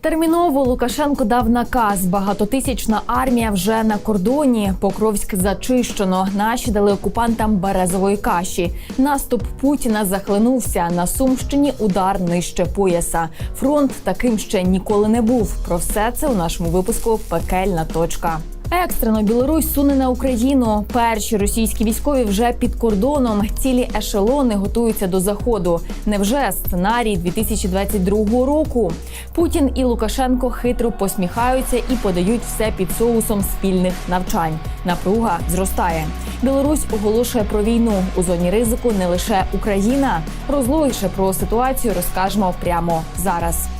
Терміново Лукашенко дав наказ. Багатотисячна армія вже на кордоні. Покровськ зачищено. Наші дали окупантам березової каші. Наступ Путіна захлинувся. На Сумщині удар нижче пояса. Фронт таким ще ніколи не був. Про все це у нашому випуску Пекельна точка. Екстрено Білорусь суне на Україну. Перші російські військові вже під кордоном. Цілі ешелони готуються до заходу. Невже сценарій 2022 року? Путін і Лукашенко хитро посміхаються і подають все під соусом спільних навчань. Напруга зростає. Білорусь оголошує про війну. У зоні ризику не лише Україна. Розлогіше про ситуацію розкажемо прямо зараз.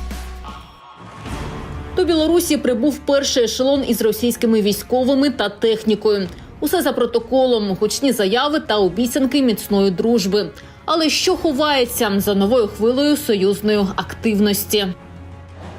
До Білорусі прибув перший ешелон із російськими військовими та технікою. Усе за протоколом, гучні заяви та обіцянки міцної дружби. Але що ховається за новою хвилею союзної активності?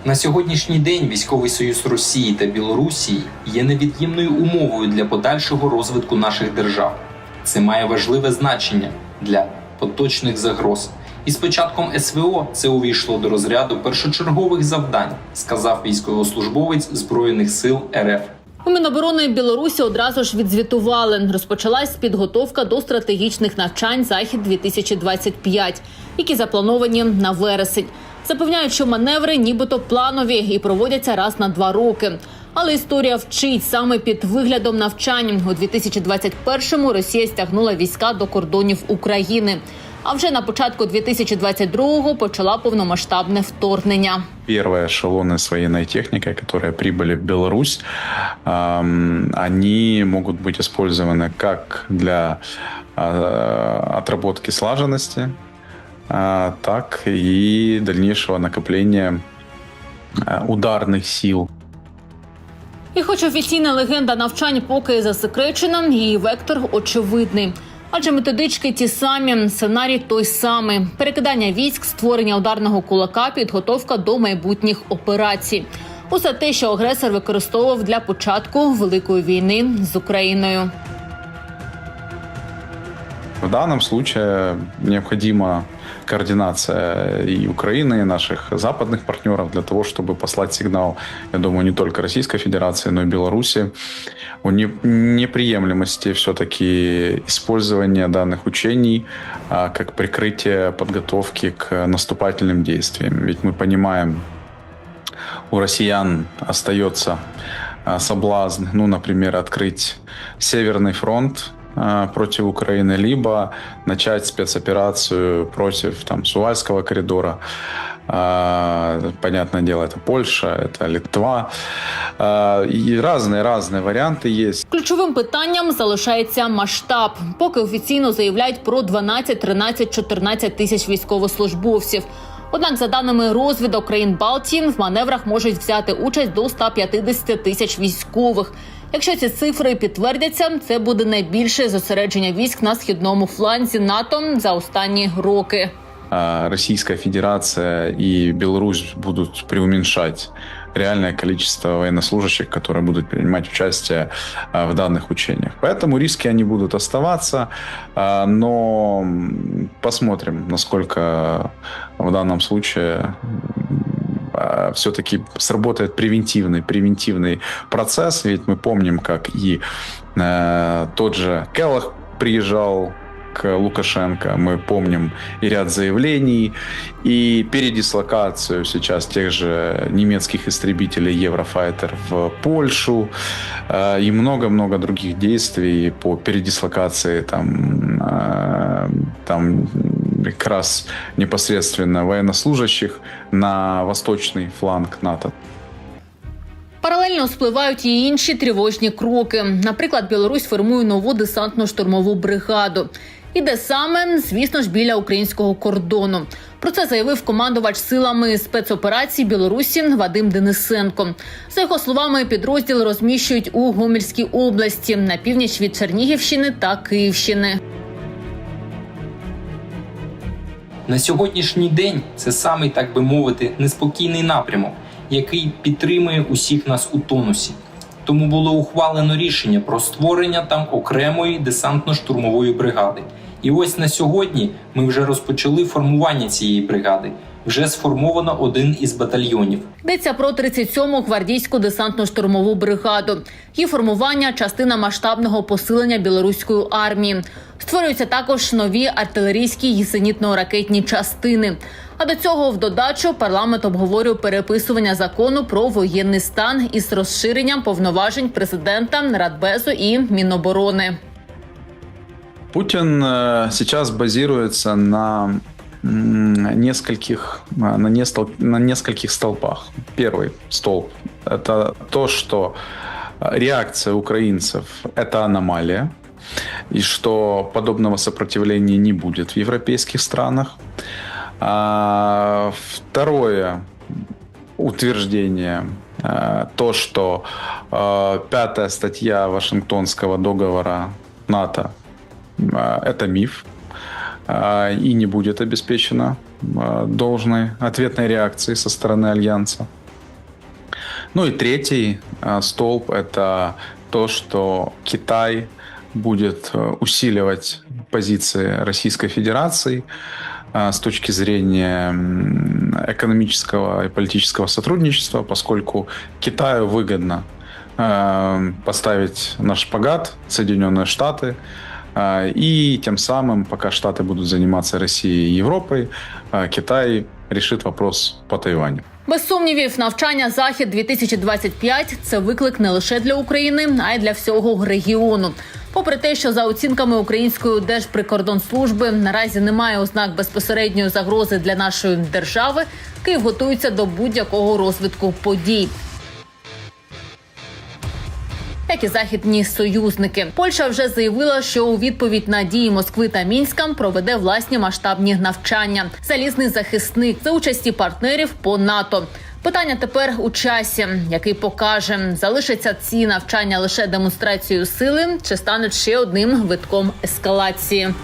На сьогоднішній день військовий союз Росії та Білорусі є невід'ємною умовою для подальшого розвитку наших держав. Це має важливе значення для поточних загроз. І з початком СВО це увійшло до розряду першочергових завдань, сказав військовослужбовець Збройних сил РФ. У Міноборони Білорусі одразу ж відзвітували. Розпочалась підготовка до стратегічних навчань Захід 2025 які заплановані на вересень. Запевняють, що маневри нібито планові і проводяться раз на два роки. Але історія вчить саме під виглядом навчань. У 2021-му Росія стягнула війська до кордонів України. А вже на початку 2022-го почала повномасштабне вторгнення. Первые эшелоны с военной техникой, которые прибыли в Беларусь, ам, они могут быть использованы как для а, отработки слаженности, а, так и дальнейшего накопления а, ударных сил. І хоч офіційна легенда навчань поки засекречена, її вектор очевидний. Адже методички ті самі, сценарій той самий: перекидання військ, створення ударного кулака, підготовка до майбутніх операцій. Усе те, що агресор використовував для початку великої війни з Україною. В данном случае необходима координация и Украины, и наших западных партнеров для того, чтобы послать сигнал, я думаю, не только Российской Федерации, но и Беларуси о не- неприемлемости все-таки использования данных учений а, как прикрытие подготовки к наступательным действиям. Ведь мы понимаем, у россиян остается а, соблазн, ну, например, открыть Северный фронт а, против Украины, либо начать спецоперацию против там, Сувальского коридора. А, Понятное дело, это Польша, это Литва. А, И разные-разные варианты есть. Ключовим питанням залишається масштаб. Поки офіційно заявляють про 12, 13, 14 тисяч військовослужбовців. Однак, за даними розвідок країн Балтії, в маневрах можуть взяти участь до 150 тисяч військових. Якщо ці цифри підтвердяться, це буде найбільше зосередження військ на східному фланзі НАТО за останні роки. а, Российская Федерация и Беларусь будут преуменьшать реальное количество военнослужащих, которые будут принимать участие а, в данных учениях. Поэтому риски они будут оставаться, а, но м, посмотрим, насколько в данном случае все-таки сработает превентивный, превентивный процесс, ведь мы помним, как и э, тот же Келлах приезжал к Лукашенко. Мы помним и ряд заявлений, и передислокацию сейчас тех же немецких истребителей Еврофайтер в Польшу, э, и много-много других действий по передислокации там, э, там как раз непосредственно военнослужащих на восточный фланг НАТО. Паралельно спливають і інші тривожні кроки. Наприклад, Білорусь формує нову десантно-штурмову бригаду. І де саме, звісно ж, біля українського кордону. Про це заявив командувач силами спецоперацій Білорусі Вадим Денисенко. За його словами, підрозділ розміщують у Гомельській області на північ від Чернігівщини та Київщини. На сьогоднішній день це самий, так би мовити, неспокійний напрямок, який підтримує усіх нас у тонусі. Тому було ухвалено рішення про створення там окремої десантно-штурмової бригади. І ось на сьогодні ми вже розпочали формування цієї бригади. Вже сформовано один із батальйонів. Йдеться про 37-му гвардійську десантно-штурмову бригаду. Її формування частина масштабного посилення білоруської армії. Створюються також нові артилерійські і зенітно-ракетні частини. А до цього в додачу парламент обговорює переписування закону про воєнний стан із розширенням повноважень президента, Радбезу і Міноборони. Путин э, сейчас базируется на нескольких, а, на, нестол- на нескольких столпах. Первый столб – это то, что а, реакция украинцев – это аномалия, и что подобного сопротивления не будет в европейских странах. А, Второе утверждение э, то, что пятая статья Вашингтонского договора НАТО это миф и не будет обеспечена должной ответной реакции со стороны Альянса. Ну и третий э, столб это то, что Китай будет э, усиливать позиции Российской Федерации э, с точки зрения экономического и политического сотрудничества, поскольку Китаю выгодно э, поставить на шпагат Соединенные Штаты, и тем самым, пока Штаты будут заниматься Россией и Европой, э, Китай решит вопрос по Тайваню. Без сумнівів, навчання захід 2025 – це виклик не лише для України, а й для всього регіону. Попри те, що за оцінками української держприкордонслужби наразі немає ознак безпосередньої загрози для нашої держави, Київ готується до будь-якого розвитку подій. Як і західні союзники, Польща вже заявила, що у відповідь на дії Москви та Мінська проведе власні масштабні навчання. Залізний захисник за участі партнерів по НАТО. Питання тепер у часі, який покаже, залишаться ці навчання лише демонстрацією сили, чи стануть ще одним витком ескалації.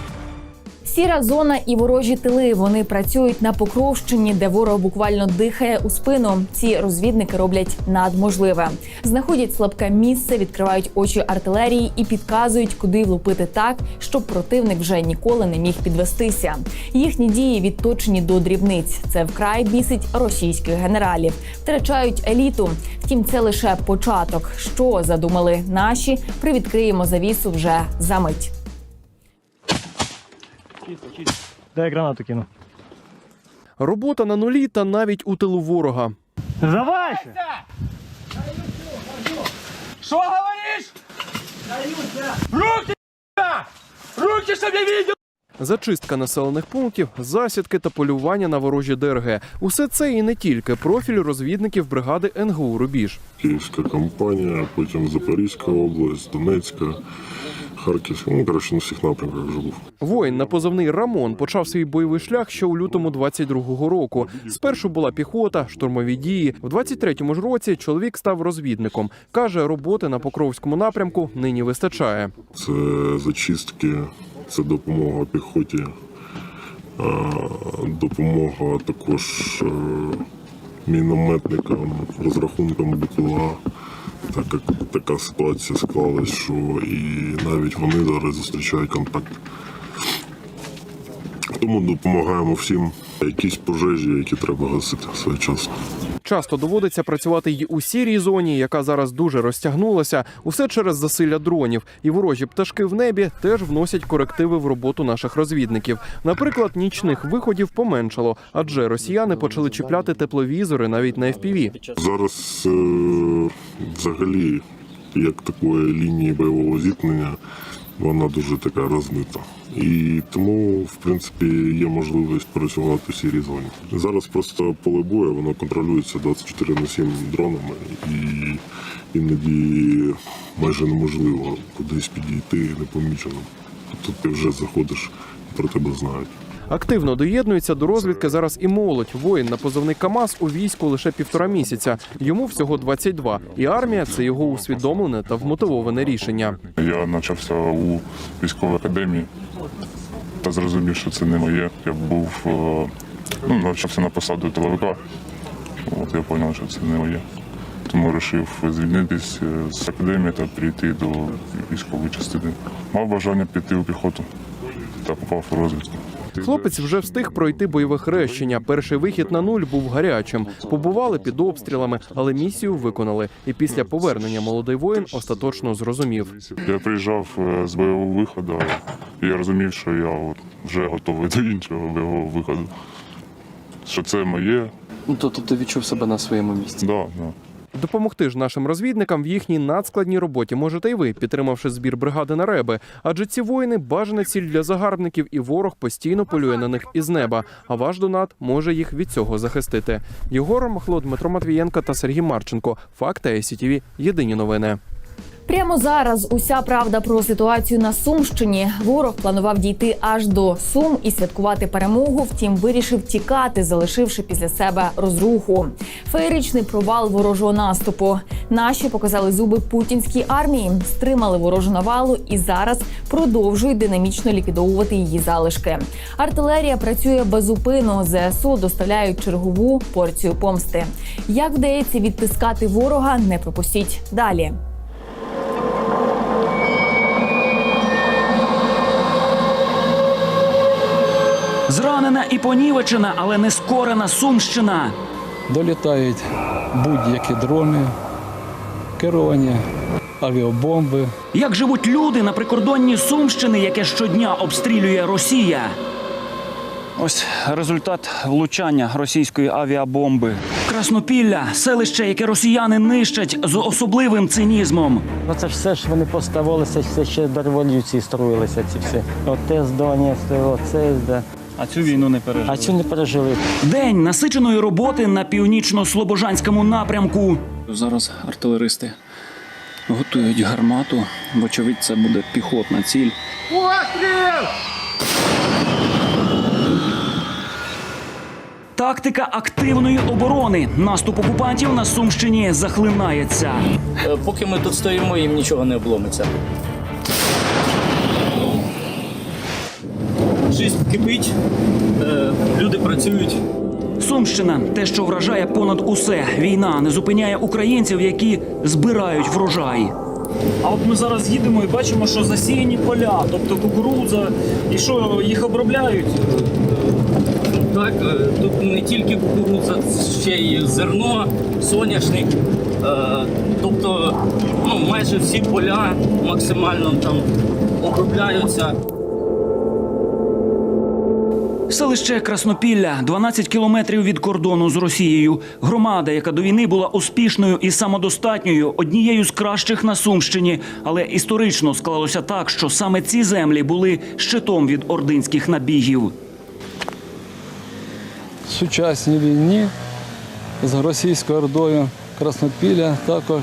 Сіра зона і ворожі тили. Вони працюють на Покровщині, де ворог буквально дихає у спину. Ці розвідники роблять надможливе. Знаходять слабке місце, відкривають очі артилерії і підказують, куди влупити так, щоб противник вже ніколи не міг підвестися. Їхні дії відточені до дрібниць. Це вкрай бісить російських генералів. Втрачають еліту. Втім, це лише початок. Що задумали наші? Привідкриємо завісу вже за мить. Дай гранату кину. Робота на нулі та навіть у тилу ворога. Сдавайся! Что говоришь? Руки, Руки, чтобы я видел! Зачистка населених пунктів, засідки та полювання на ворожі ДРГ. Усе це і не тільки профіль розвідників бригади НГУ Рубіж. Київська компанія, потім Запорізька область, Донецька, Харківська. Ну, коротше, на всіх напрямках вже був. Воїн на позивний Рамон почав свій бойовий шлях ще у лютому 22-го року. Спершу була піхота, штурмові дії. В 23-му ж році чоловік став розвідником. каже, роботи на Покровському напрямку нині вистачає. Це зачистки, це допомога піхоті, допомога також е, мінометникам, розрахункам БПЛА. Так як така ситуація склалась, що і навіть вони зараз зустрічають контакт. Тому допомагаємо всім якісь пожежі, які треба гасити своєчасно. Часто доводиться працювати й у сірій зоні, яка зараз дуже розтягнулася. Усе через засилля дронів. І ворожі пташки в небі теж вносять корективи в роботу наших розвідників. Наприклад, нічних виходів поменшало, адже росіяни почали чіпляти тепловізори навіть на FPV. Зараз е, взагалі, як такої лінії бойового зіткнення, вона дуже така розмита. І тому, в принципі, є можливість працювати в сірій зоні. Зараз просто поле бою, воно контролюється 24 на 7 дронами, і іноді майже неможливо кудись підійти непоміченим. Тут ти вже заходиш, про тебе знають. Активно доєднується до розвідки зараз і молодь. Воїн на позивний КАМАЗ у війську лише півтора місяця. Йому всього 22. І армія це його усвідомлене та вмотивоване рішення. Я навчався у військовій академії та зрозумів, що це не моє. Я був е, ну, навчався на посаду тиловика. От я зрозумів, що це не моє. Тому вирішив звільнитись е, з академії та прийти до військової частини. Мав бажання піти у піхоту та попав у розвідку. Хлопець вже встиг пройти бойове хрещення. Перший вихід на нуль був гарячим. Побували під обстрілами, але місію виконали. І після повернення молодий воїн остаточно зрозумів. Я приїжджав е, з бойового виходу, і я розумів, що я от вже готовий до іншого бойового виходу. Що це моє, Ну тобто ти відчув себе на своєму місці. да, да. Допомогти ж нашим розвідникам в їхній надскладній роботі можете й ви, підтримавши збір бригади на реби. Адже ці воїни бажана ціль для загарбників, і ворог постійно полює на них із неба. А ваш донат може їх від цього захистити. Єгор Махло, Дмитро Матвієнко та Сергій Марченко. Факти СІТВ. Єдині новини. Прямо зараз уся правда про ситуацію на Сумщині. Ворог планував дійти аж до Сум і святкувати перемогу. Втім, вирішив тікати, залишивши після себе розруху. Феєричний провал ворожого наступу. Наші показали зуби путінській армії, стримали ворожу навалу і зараз продовжують динамічно ліквідовувати її залишки. Артилерія працює безупину. ЗСУ доставляють чергову порцію помсти. Як вдається відтискати ворога, не пропустіть далі. Зранена і понівечена, але не скорена Сумщина. долітають будь-які дрони, керовані авіабомби. Як живуть люди на прикордонні Сумщини, яке щодня обстрілює Росія? Ось результат влучання російської авіабомби. Краснопілля селище, яке росіяни нищать з особливим цинізмом. Ну це ж все ж вони поставилися, все ще до революції строїлися ці всі. Оте здання, оце, да. А цю війну не пережили. А цю не пережили. День насиченої роботи на північно-слобожанському напрямку. Зараз артилеристи готують гармату. Вочевидь, це буде піхотна ціль. Тактика активної оборони. Наступ окупантів на Сумщині захлинається. Е, Поки ми тут стоїмо, їм нічого не обломиться. Жизнь кипить, е, люди працюють. Сумщина те, що вражає понад усе. Війна не зупиняє українців, які збирають врожай. А от ми зараз їдемо і бачимо, що засіяні поля, тобто кукурудза, і що їх обробляють. Так, е, тут не тільки кукурудза, ще й зерно, соняшник. Е, Тобто ну, майже всі поля максимально там обробляються. Селище Краснопілля, 12 кілометрів від кордону з Росією. Громада, яка до війни була успішною і самодостатньою, однією з кращих на Сумщині. Але історично склалося так, що саме ці землі були щитом від ординських набігів. В сучасній війні з російською ордою Краснопілля також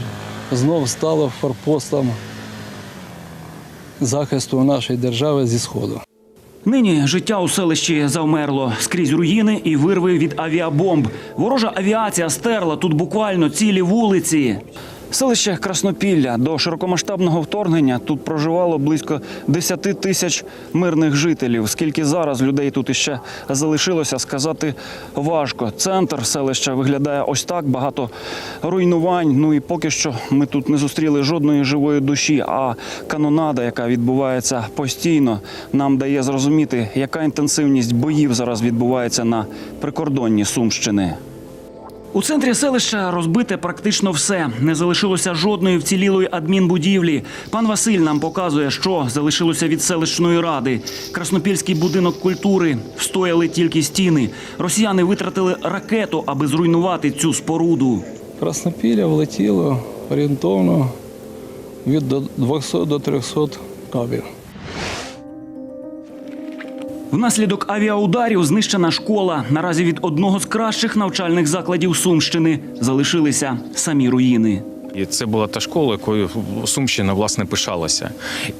знов стало форпостом захисту нашої держави зі сходу. Нині життя у селищі завмерло скрізь руїни і вирви від авіабомб. Ворожа авіація стерла тут буквально цілі вулиці. Селище Краснопілля до широкомасштабного вторгнення тут проживало близько 10 тисяч мирних жителів. Скільки зараз людей тут іще залишилося, сказати важко. Центр селища виглядає ось так, багато руйнувань. Ну і поки що ми тут не зустріли жодної живої душі. А канонада, яка відбувається постійно, нам дає зрозуміти, яка інтенсивність боїв зараз відбувається на прикордонні Сумщини. У центрі селища розбите практично все. Не залишилося жодної вцілілої адмінбудівлі. Пан Василь нам показує, що залишилося від селищної ради. Краснопільський будинок культури встояли тільки стіни. Росіяни витратили ракету, аби зруйнувати цю споруду. Краснопілля влетіло орієнтовно від до 200 до 300 кабів. Внаслідок авіаударів знищена школа. Наразі від одного з кращих навчальних закладів Сумщини залишилися самі руїни. І це була та школа, якою Сумщина власне пишалася.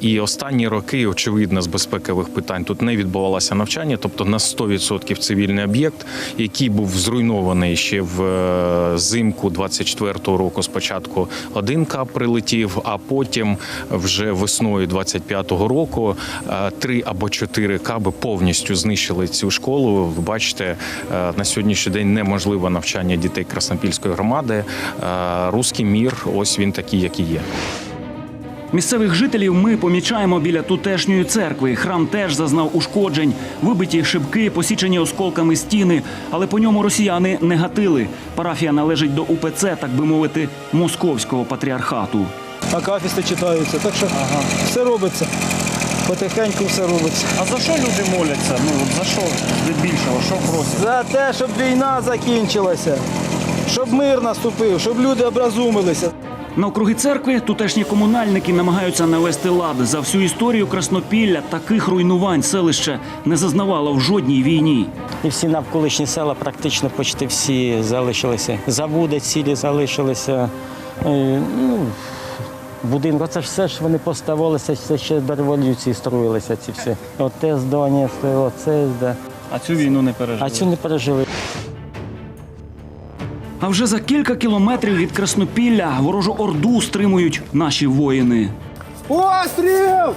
І останні роки, очевидно, з безпекових питань тут не відбувалося навчання, тобто на 100% цивільний об'єкт, який був зруйнований ще в е, зимку 24-го року. Спочатку один кап прилетів, а потім вже весною 25-го року е, три або чотири каби повністю знищили цю школу. Ви бачите, е, на сьогоднішній день неможливо навчання дітей Краснопільської громади. Руський мір, ось він такий, який є. Місцевих жителів ми помічаємо біля тутешньої церкви. Храм теж зазнав ушкоджень, вибиті шибки, посічені осколками стіни, але по ньому росіяни не гатили. Парафія належить до УПЦ, так би мовити, московського патріархату. Акафісти читаються, так що все робиться. Потихеньку все робиться. А за що люди моляться? Ну от за що здебільшого? Що просять? За те, щоб війна закінчилася, щоб мир наступив, щоб люди образумилися. Навкруги церкви тутешні комунальники намагаються навести лад. За всю історію Краснопілля таких руйнувань селище не зазнавало в жодній війні. І всі навколишні села практично почти всі залишилися. Заводи цілі залишилися. Ну, будинку, це ж все ж вони поставилися, це ще до революції строїлися ці всі. Оте здання стояло, це зда. А цю війну не пережили. А цю не пережили. А вже за кілька кілометрів від Краснопілля ворожу орду стримують наші воїни. Постріл!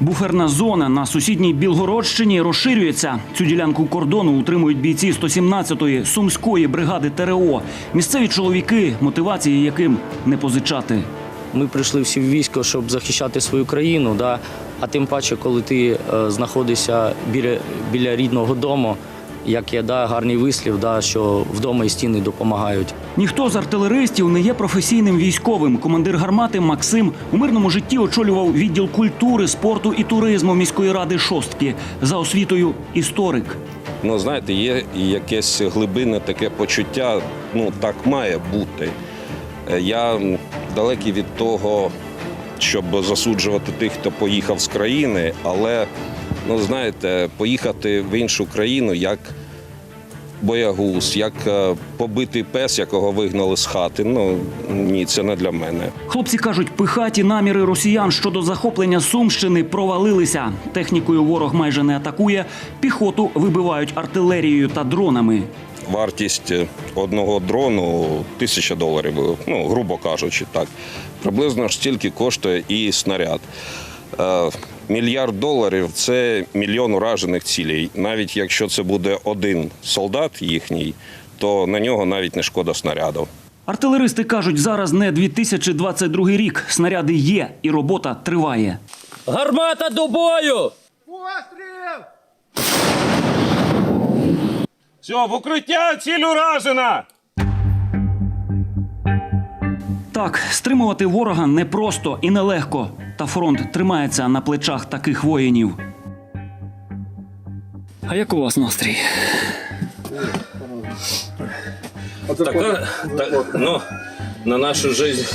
Буферна зона на сусідній Білгородщині розширюється. Цю ділянку кордону утримують бійці 117-ї сумської бригади ТРО. Місцеві чоловіки, мотивації яким не позичати. Ми прийшли всі в військо, щоб захищати свою країну. Да? А тим паче, коли ти е, знаходишся біля, біля рідного дому, як є да, гарний вислів, да, що вдома і стіни допомагають. Ніхто з артилеристів не є професійним військовим. Командир гармати Максим у мирному житті очолював відділ культури, спорту і туризму міської ради шостки за освітою історик. Ну, знаєте, є якесь глибинне таке почуття, ну так має бути. Е, Я далекий від того, щоб засуджувати тих, хто поїхав з країни, але ну знаєте, поїхати в іншу країну як боягуз, як е, побитий пес, якого вигнали з хати. Ну ні, це не для мене. Хлопці кажуть, пихаті наміри росіян щодо захоплення Сумщини провалилися. Технікою ворог майже не атакує, піхоту вибивають артилерією та дронами. Вартість одного дрону тисяча доларів, ну, грубо кажучи, так. Приблизно ж стільки коштує і снаряд. Е, мільярд доларів це мільйон уражених цілей. Навіть якщо це буде один солдат їхній, то на нього навіть не шкода снаряду. Артилеристи кажуть, зараз не 2022 рік. Снаряди є і робота триває. Гармата до бою! Все, в укриття ціль уражена! Так, стримувати ворога непросто і нелегко. Та фронт тримається на плечах таких воїнів. А як у вас настрій? Така, так, ну, на нашу життя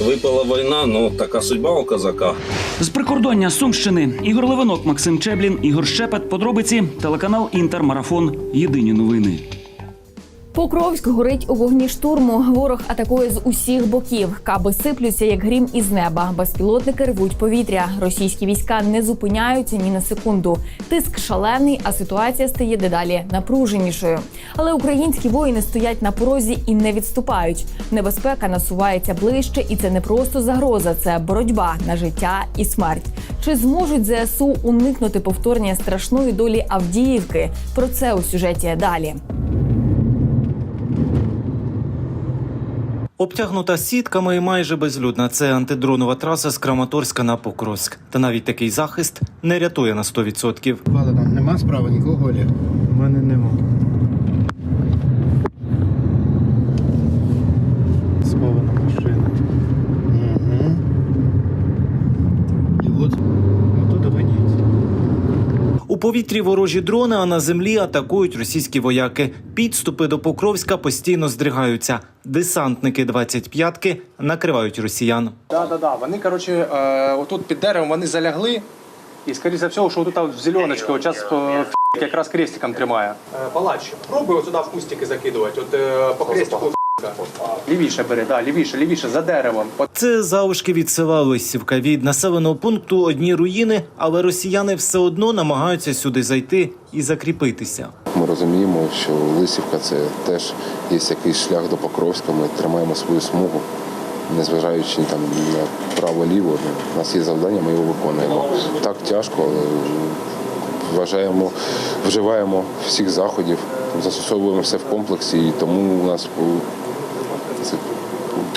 випала війна, ну така судьба у козака. З прикордоння Сумщини Ігор Левинок, Максим Чеблін, Ігор Щепет. Подробиці телеканал Інтермарафон. Єдині новини. Покровськ горить у вогні штурму. Ворог атакує з усіх боків. Каби сиплються як грім із неба. Безпілотники рвуть повітря. Російські війська не зупиняються ні на секунду. Тиск шалений, а ситуація стає дедалі напруженішою. Але українські воїни стоять на порозі і не відступають. Небезпека насувається ближче, і це не просто загроза, це боротьба на життя і смерть. Чи зможуть ЗСУ уникнути повторення страшної долі Авдіївки? Про це у сюжеті далі. Обтягнута сітками і майже безлюдна. Це антидронова траса з Краматорська на Покровськ. Та навіть такий захист не рятує на 100%. Влада, там нема справи, нікого Олі? У мене нема. Схована машина. Угу. І от, отут опиніться. У повітрі ворожі дрони, а на землі атакують російські вояки. Підступи до Покровська постійно здригаються. Десантники 25-ки накривають росіян. Да, да, да. Вони, коротше, е, отут під деревом вони залягли. І, скоріше за всього, що тут в зеленочку, от зараз е, якраз крестиком тримає. Е, палач, пробуй сюди в кустики закидувати. От е, по крестику. Лівіше бери, да, лівіше, лівіше, за деревом. Це залишки від села Лисівка. Від населеного пункту одні руїни, але росіяни все одно намагаються сюди зайти і закріпитися. Ми розуміємо, що Лисівка це теж є якийсь шлях до Покровська. Ми тримаємо свою смугу, незважаючи там на право-ліво. У нас є завдання, ми його виконуємо. Так тяжко, але вважаємо, вживаємо всіх заходів, застосовуємо все в комплексі, і тому у нас це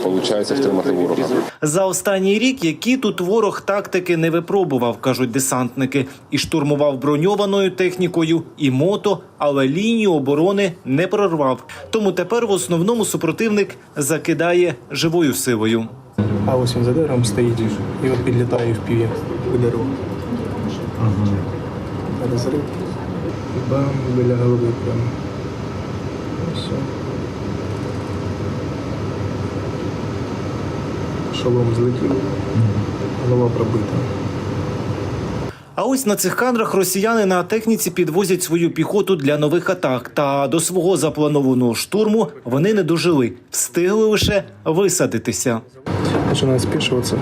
виходить втримати ворога. За останній рік, які тут ворог тактики не випробував, кажуть десантники, і штурмував броньованою технікою і мото, але лінію оборони не прорвав. Тому тепер в основному супротивник закидає живою силою. А ось він за деревом стоїть і от підлітає в піві у дерево. Розрив. І бам, біля голови прямо. Все. Шолом злетів, голова пробита. А ось на цих кадрах росіяни на техніці підвозять свою піхоту для нових атак. Та до свого запланованого штурму вони не дожили, встигли лише висадитися. Починає спішуватися.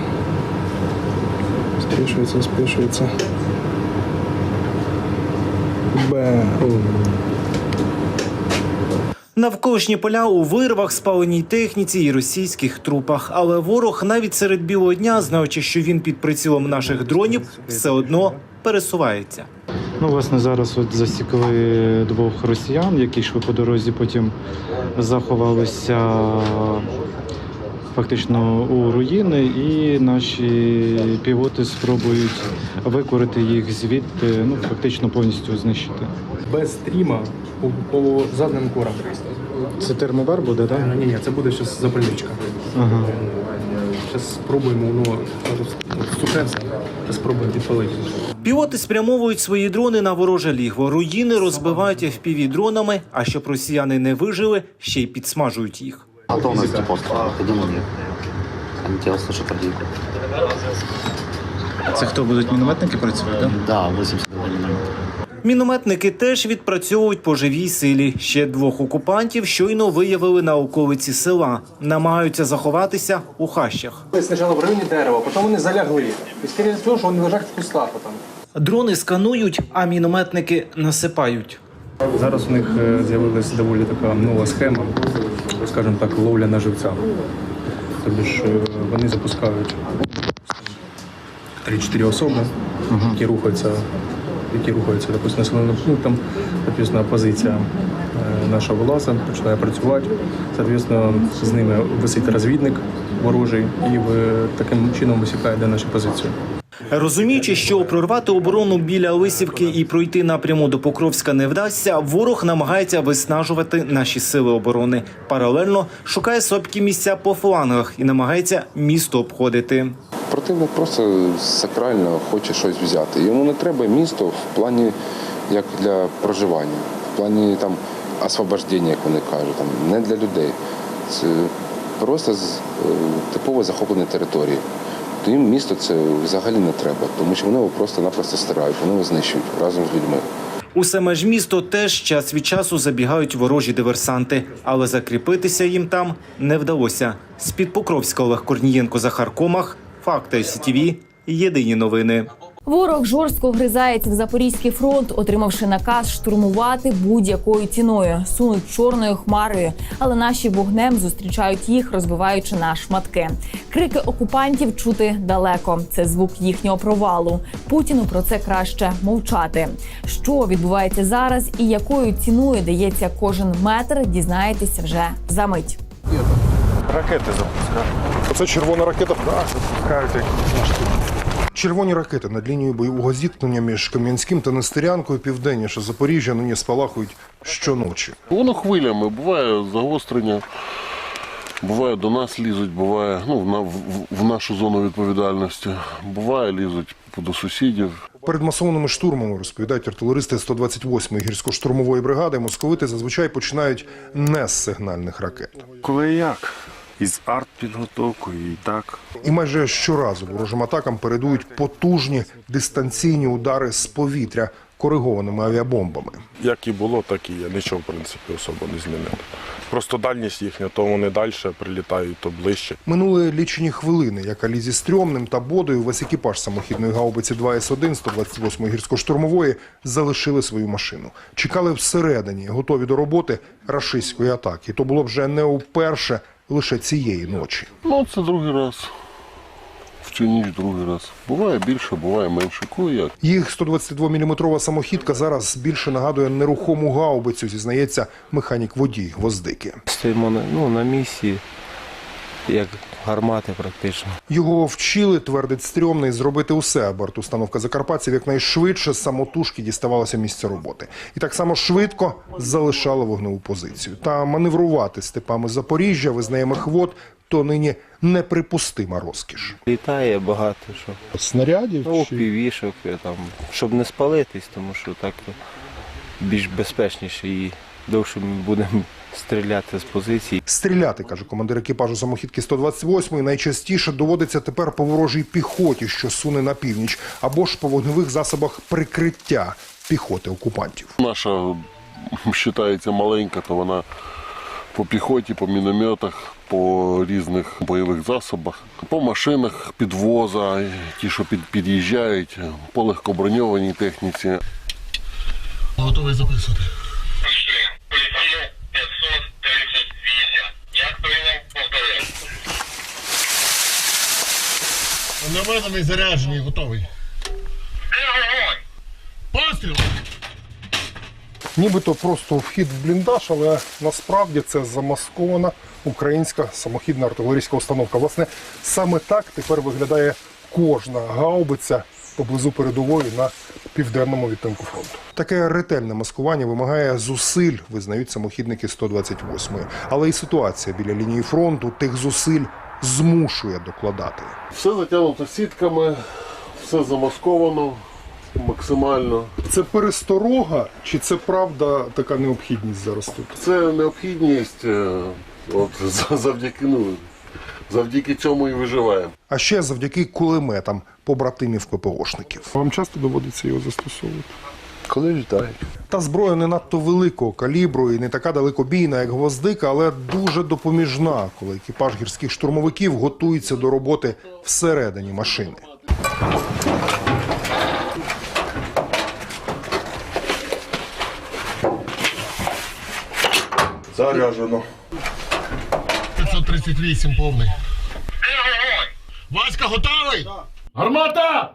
Спішується, спішується. Бе. Навколишні поля у вирвах, спаленій техніці і російських трупах. Але ворог навіть серед білого дня, знаючи, що він під прицілом наших дронів, все одно пересувається. Ну, власне, зараз от засікли двох росіян, які йшли по дорозі, потім заховалися фактично у руїни, і наші пілоти спробують викорити їх звідти, ну фактично повністю знищити. Без стріма по, по задним корам. Це термобар буде, так? Ні, ні, це буде зараз запальничка. Ага. Зараз спробуємо, ну, сухенце, зараз спробуємо підпалити. Пілоти спрямовують свої дрони на вороже лігво. Руїни розбивають fpv дронами, а щоб росіяни не вижили, ще й підсмажують їх. Готовность пострелу. Иди на мир. Они тебя услышат один. Це хто будуть мінометники працювати? Да? Да, 80 минут. Мінометники теж відпрацьовують по живій силі. Ще двох окупантів щойно виявили на околиці села. Намагаються заховатися у хащах. Спочатку в районі дерева, потім вони залягли. І скоріше всього, що вони лежать в кустах там. Дрони сканують, а мінометники насипають. Зараз у них е, з'явилася доволі така нова схема, скажімо так, ловля на живця. Тобто ж вони запускають 3-4 особи, які рухаються, які рухаються допустим, населеним пунктом, Соответственно, позиція е, наша вилаза починає працювати. Соответственно, з ними висить розвідник ворожий і таким чином висікає де наші позиції. Розуміючи, що прорвати оборону біля Лисівки і пройти напряму до Покровська не вдасться, ворог намагається виснажувати наші сили оборони. Паралельно шукає слабкі місця по флангах і намагається місто обходити. Противник просто сакрально хоче щось взяти. Йому не треба місто в плані як для проживання, в плані там освобождення, як вони кажуть, там не для людей. Це просто е, типово захоплені території. То їм місто це взагалі не треба, тому що вони його просто-напросто стирають, вони його знищують разом з людьми. У саме ж місто теж час від часу забігають ворожі диверсанти, але закріпитися їм там не вдалося. З під Покровська Олег Корнієнко, Захар Комах, Факти СІТІВІ, Єдині новини. Ворог жорстко гризається в Запорізький фронт, отримавши наказ штурмувати будь-якою ціною, сунуть чорною хмарою, але наші вогнем зустрічають їх, розбиваючи на шматки. Крики окупантів чути далеко. Це звук їхнього провалу. Путіну про це краще мовчати. Що відбувається зараз і якою ціною дається кожен метр, дізнаєтеся вже за мить. Ракети запускають. Оце червона ракета? Так, запускають. Червоні ракети над лінією бойового зіткнення між Кам'янським та Нестерянкою південніше Запоріжжя нині спалахують щоночі. Воно хвилями, буває загострення, буває до нас лізуть, буває ну, в, в- в нашу зону відповідальності, буває лізуть до сусідів. Перед масованими штурмами, розповідають артилеристи 128-ї гірсько-штурмової бригади, московити зазвичай починають не з сигнальних ракет. Коли як? Із артпідготовкою і так. І майже щоразу ворожим атакам передують потужні дистанційні удари з повітря коригованими авіабомбами. Як і було, так і є. Нічого, в принципі, особо не змінило. Просто дальність їхня, то вони далі прилітають, то ближче. Минули лічені хвилини, як Алі зі Стрьомним та Бодою весь екіпаж самохідної гаубиці 2С1 128-ї гірсько-штурмової залишили свою машину. Чекали всередині, готові до роботи рашистської атаки. То було вже не вперше лише цієї ночі. Ну, це другий раз. В цю ніч другий раз. Буває більше, буває менше. Коли як. Їх 122-мм самохідка зараз більше нагадує нерухому гаубицю, зізнається механік водій Гвоздики. Стоїмо на, ну, на місці, як гармати практично. Його вчили, твердить стрьомний, зробити усе, аби артустановка закарпатців якнайшвидше самотужки діставалася місця роботи. І так само швидко залишала вогневу позицію. Та маневрувати степами Запоріжжя, визнає Мехвод, то нині неприпустима розкіш. Літає багато що. Снарядів? Ну, півішок, там, щоб не спалитись, тому що так більш безпечніше і довше ми будемо стріляти з позиції. Стріляти, каже командир екіпажу самохідки 128-ї, найчастіше доводиться тепер по ворожій піхоті, що суне на північ, або ж по вогневих засобах прикриття піхоти окупантів. Наша вважається маленька, то вона по піхоті, по мінометах, по різних бойових засобах, по машинах підвоза, ті, що під, під'їжджають, по легкоброньованій техніці. Готовий записувати. Наведений, заряджений, готовий. Постріл! Нібито просто вхід в бліндаж, але насправді це замаскована українська самохідна артилерійська установка. Власне, саме так тепер виглядає кожна гаубиця поблизу передової на південному відтинку фронту. Таке ретельне маскування вимагає зусиль, визнають самохідники 128-ї. Але і ситуація біля лінії фронту тих зусиль змушує докладати. Все затягнуто сітками, все замасковано максимально. Це пересторога, чи це правда така необхідність зараз тут? Це необхідність, е, от за- завдяки, ну, завдяки цьому і виживаємо. А ще завдяки кулеметам побратимів ППОшників. Вам часто доводиться його застосовувати? Коли літають. Та зброя не надто великого калібру і не така далекобійна, як гвоздика, але дуже допоміжна, коли екіпаж гірських штурмовиків готується до роботи всередині машини. Заряджено. 538 повний. Васька готовий? Гармата!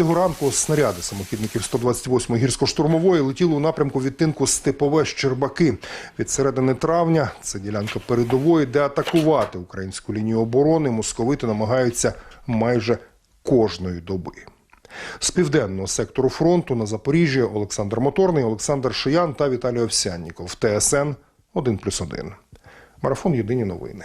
Цього ранку снаряди самохідників 128-ї гірсько-штурмової летіли у напрямку відтинку Степове Щербаки. Від середини травня це ділянка передової, де атакувати українську лінію оборони московити намагаються майже кожної доби. З південного сектору фронту на Запоріжжі Олександр Моторний, Олександр Шиян та Віталій Овсянніков. ТСН 1+,1. Марафон Єдині новини.